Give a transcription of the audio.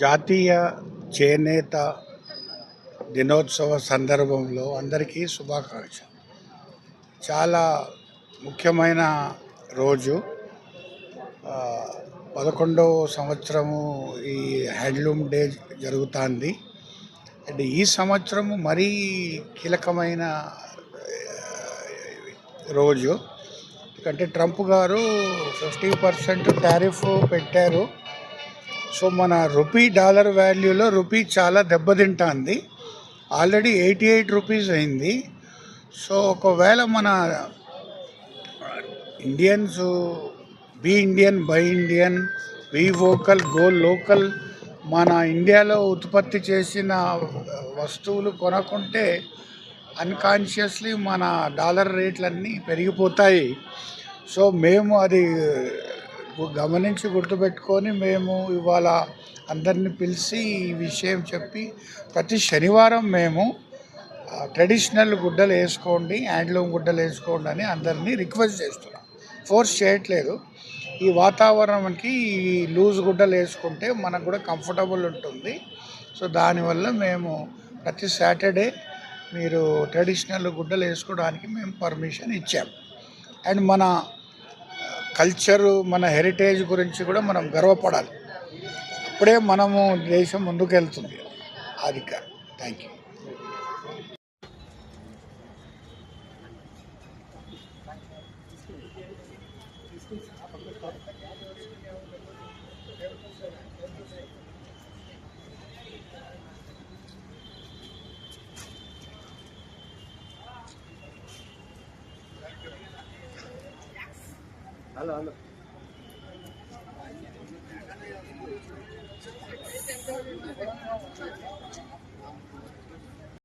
జాతీయ చేనేత దినోత్సవ సందర్భంలో అందరికీ శుభాకాంక్షలు. చాలా ముఖ్యమైన రోజు. పదకొండవ సంవత్సరము ఈ హ్యాండ్లూమ్ డే జరుగుతుంది. అండ్ ఈ సంవత్సరము మరీ కీలకమైన రోజు. ఎందుకంటే ట్రంప్ గారు ఫిఫ్టీ పర్సెంట్ టారిఫ్ పెట్టారు. సో మన రూపీ డాలర్ వాల్యూలో రూపీ చాలా దెబ్బతింటుంది. ఆల్రెడీ ఎయిటీ ఎయిట్ రూపీస్ అయింది. సో ఒకవేళ మన Indians be Indian buy Indian be vocal go local మన ఇండియాలో ఉత్పత్తి చేసిన వస్తువులు కొనకుంటే అన్కాన్షియస్లీ మన డాలర్ రేట్లన్నీ పెరిగిపోతాయి. సో మేము అది గమనించి గుర్తుపెట్టుకొని మేము ఇవాళ అందరిని పిలిచి ఈ విషయం చెప్పి ప్రతి శనివారం మేము ట్రెడిషనల్ గుడ్డలు వేసుకోండి హ్యాండ్లూమ్ గుడ్డలు వేసుకోండి అని అందరినీ రిక్వెస్ట్ చేస్తున్నాం. ఫోర్స్ చేయట్లేదు. ఈ వాతావరణంకి ఈ లూజ్ గుడ్డలు వేసుకుంటే మనకు కూడా కంఫర్టబుల్ ఉంటుంది. సో దానివల్ల మేము ప్రతి సాటర్డే మీరు ట్రెడిషనల్ గుడ్డలు వేసుకోవడానికి మేము పర్మిషన్ ఇచ్చాం. అండ్ మన కల్చరు మన హెరిటేజ్ గురించి కూడా మనం గర్వపడాలి. అప్పుడే మనము దేశం ముందుకు వెళ్తుంది అది thank you hello hello